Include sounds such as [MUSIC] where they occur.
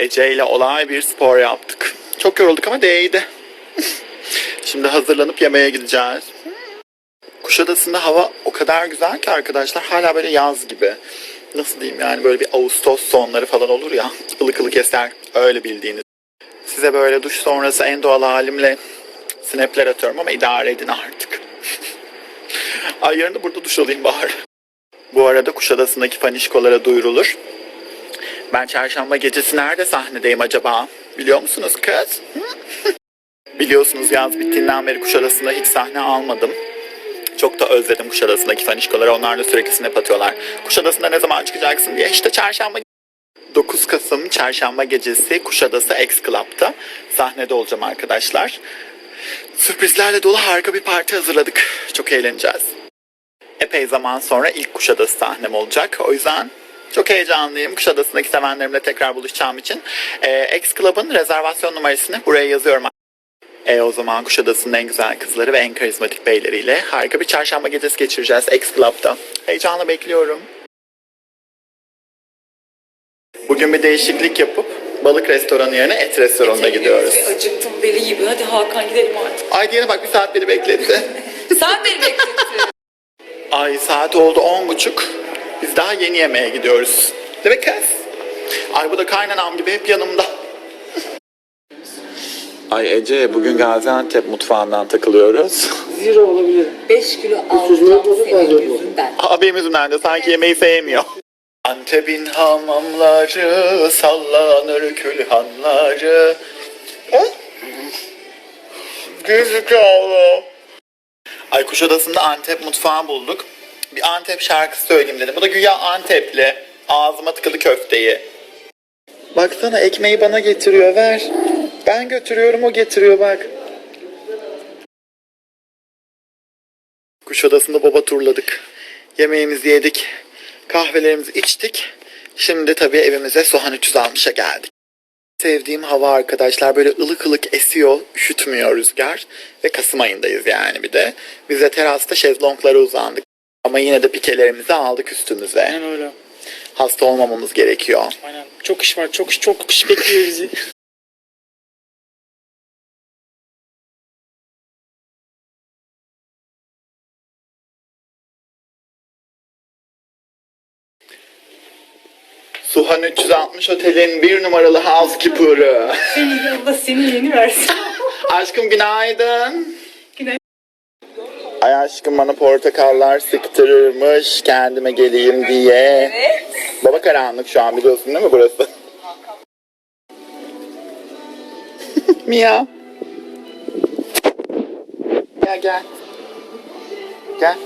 Ece ile olay bir spor yaptık. Çok yorulduk ama değdi. [LAUGHS] Şimdi hazırlanıp yemeğe gideceğiz. Kuşadası'nda hava o kadar güzel ki arkadaşlar hala böyle yaz gibi. Nasıl diyeyim yani böyle bir Ağustos sonları falan olur ya [LAUGHS] ılık ılık eser öyle bildiğiniz. Size böyle duş sonrası en doğal halimle snapler atıyorum ama idare edin artık. [LAUGHS] Ay yarın da burada duş alayım bari. Bu arada Kuşadası'ndaki panişkolara duyurulur. Ben çarşamba gecesi nerede sahnedeyim acaba? Biliyor musunuz kız? [LAUGHS] Biliyorsunuz yaz bittiğinden beri Kuşadası'nda hiç sahne almadım. Çok da özledim Kuşadası'ndaki fanişkoları. Onlar da sürekli snap atıyorlar. Kuşadası'nda ne zaman çıkacaksın diye. İşte çarşamba 9 Kasım çarşamba gecesi Kuşadası X Club'da sahnede olacağım arkadaşlar. Sürprizlerle dolu harika bir parti hazırladık. Çok eğleneceğiz. Epey zaman sonra ilk Kuşadası sahnem olacak. O yüzden çok heyecanlıyım. Kuşadası'ndaki sevenlerimle tekrar buluşacağım için. Ee, X Club'ın rezervasyon numarasını buraya yazıyorum. E o zaman Kuşadası'nın en güzel kızları ve en karizmatik beyleriyle harika bir çarşamba gecesi geçireceğiz X Club'da. Heyecanla bekliyorum. Bugün bir değişiklik yapıp balık restoranı yerine et restoranına gidiyoruz. Acıktım deli gibi. Hadi Hakan gidelim artık. Ay diyene bak bir saat beni bekletti. [LAUGHS] Sen beni beklettin. Ay saat oldu on buçuk. Biz daha yeni yemeğe gidiyoruz. Değil mi kız? Ay bu da kaynanam gibi hep yanımda. Ay Ece bugün Gaziantep mutfağından takılıyoruz. Zero olabilir. 5 kilo alacağım senin yüzünden. Abim yüzünden de sanki yemeği sevmiyor. Antep'in hamamları sallanır külhanları. Gerizekalı. Ay Kuşadası'nda Antep mutfağı bulduk. Bir Antep şarkısı söyleyeyim dedim. Bu da güya Antepli. Ağzıma tıkılı köfteyi. Baksana ekmeği bana getiriyor ver. Ben götürüyorum o getiriyor bak. Kuşadası'nda baba turladık. Yemeğimizi yedik. Kahvelerimizi içtik. Şimdi tabii evimize Soğan 360'a geldik. Sevdiğim hava arkadaşlar böyle ılık ılık esiyor, üşütmüyor rüzgar. Ve Kasım ayındayız yani bir de. Biz de terasta şezlonglara uzandık. Ama yine de pikelerimizi aldık üstümüze. Aynen öyle. Hasta olmamamız gerekiyor. Aynen. Çok iş var. Çok iş, çok iş bekliyor bizi. Suhan 360 Otel'in bir numaralı housekeeper'ı. Senin yanında seni yeni versin. Aşkım. Günaydın. Ay aşkım bana portakallar sıktırırmış kendime geleyim diye. Evet. Baba karanlık şu an biliyorsun değil mi burası? [LAUGHS] Mia. Gel gel. Gel.